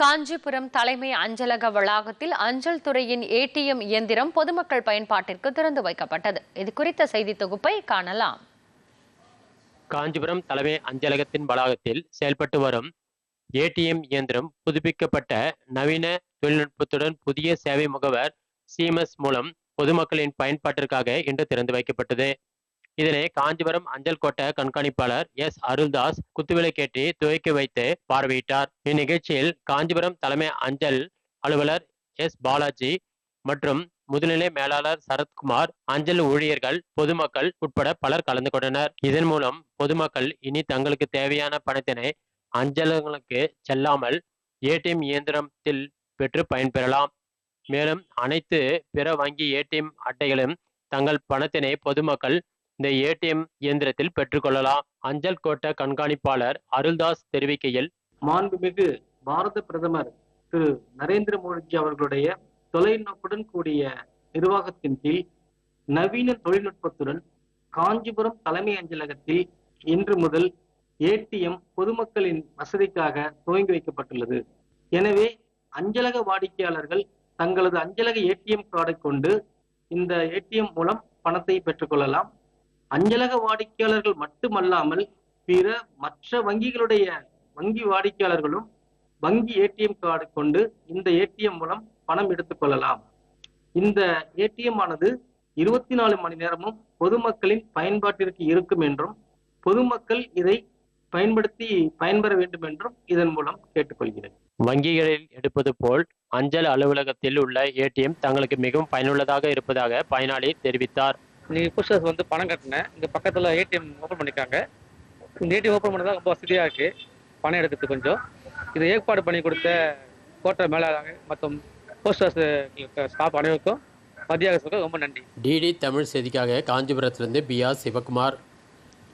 காஞ்சிபுரம் தலைமை அஞ்சலக வளாகத்தில் அஞ்சல் துறையின் ஏடிஎம் இயந்திரம் பொதுமக்கள் பயன்பாட்டிற்கு திறந்து வைக்கப்பட்டது. இது குறித்த செய்தி தொகுப்பை காணலாம். காஞ்சிபுரம் தலைமை அஞ்சலகத்தின் வளாகத்தில் செயல்பட்டு வரும் ஏடிஎம் இயந்திரம் புதுப்பிக்கப்பட்ட நவீன தொழில்நுட்பத்துடன் புதிய சேவை முகவர் சிஎம்எஸ் மூலம் பொதுமக்களின் பயன்பாட்டிற்காக இன்று திறந்து வைக்கப்பட்டது. இதனை காஞ்சிபுரம் அஞ்சல் கோட்ட கண்காணிப்பாளர் எஸ். அருள்தாஸ் குத்துவிளக்கேற்றி துவக்கி வைத்து பார்வையிட்டார். இந்நிகழ்ச்சியில் காஞ்சிபுரம் தலைமை அஞ்சல் அலுவலர் எஸ். பாலாஜி மற்றும் முதுநிலை மேலாளர் சரத்குமார் அஞ்சல் ஊழியர்கள் பொதுமக்கள் உட்பட பலர் கலந்து கொண்டனர். இதன் மூலம் பொதுமக்கள் இனி தங்களுக்கு தேவையான பணத்தினை அஞ்சலகங்களுக்கு செல்லாமல் ஏடிஎம் இயந்திரத்தில் பெற்று பயன்பெறலாம் மேலும் அனைத்து பிற வங்கி ஏடிஎம் அட்டைகளும் தங்கள் பணத்தினை பொதுமக்கள் இந்த ஏடிஎம் இயந்திரத்தில் பெற்றுக்கொள்ளலாம். அஞ்சல் கோட்ட கண்காணிப்பாளர் அருள்தாஸ் தெரிவிக்கையில் மாண்புமிகு பாரத பிரதமர் திரு நரேந்திர மோடிஜி அவர்களுடைய தொலைநோக்குடன் கூடிய நிர்வாகத்தின் கீழ் நவீன தொழில்நுட்பத்துடன் காஞ்சிபுரம் தலைமை அஞ்சலகத்தில் இன்று முதல் ஏடிஎம் பொதுமக்களின் வசதிக்காக துவங்கி வைக்கப்பட்டுள்ளது. எனவே அஞ்சலக வாடிக்கையாளர்கள் தங்களது அஞ்சலக ஏடிஎம் கார்டை கொண்டு இந்த ஏடிஎம் மூலம் பணத்தை பெற்றுக்கொள்ளலாம். அஞ்சலக வாடிக்கையாளர்கள் மட்டுமல்லாமல் பிற மற்ற வங்கிகளுடைய வங்கி வாடிக்கையாளர்களும் வங்கி ஏடிஎம் கார்டு கொண்டு இந்த ஏடிஎம் மூலம் பணம் எடுத்துக்கொள்ளலாம் இந்த ஏடிஎம் ஆனது இருபத்தி நாலு மணி நேரமும் பொதுமக்களின் பயன்பாட்டிற்கு இருக்கும் என்றும் பொதுமக்கள் இதை பயன்படுத்தி பயன்பெற வேண்டும் என்றும் இதன் மூலம் கேட்டுக்கொள்கிறேன். வங்கிகளில் எடுப்பது போல் அஞ்சல் அலுவலகத்தில் உள்ள ஏடிஎம் தங்களுக்கு மிகவும் பயனுள்ளதாக இருப்பதாக பயனாளி தெரிவித்தார். நீங்கள் புஷர்ஸ் வந்து பணம் கட்டினேன் இங்கே பக்கத்தில் ஏடிஎம் ஓப்பன் பண்ணியிருக்காங்க இந்த ஏடிஎம் ஓப்பன் பண்ணதான் ரொம்ப வசதியாக இருக்குது பணம் எடுத்துட்டு கொஞ்சம். இது ஏற்பாடு பண்ணி கொடுத்த கோட்டை மேலாளர் மற்றும் போஸ்டர்ஸ் ஸ்டாஃப் அனைவருக்கும் மத்திய அரசுக்கும் ரொம்ப நன்றி. டிடி தமிழ் செய்திக்காக காஞ்சிபுரத்திலிருந்து பி ஆர் சிவகுமார்.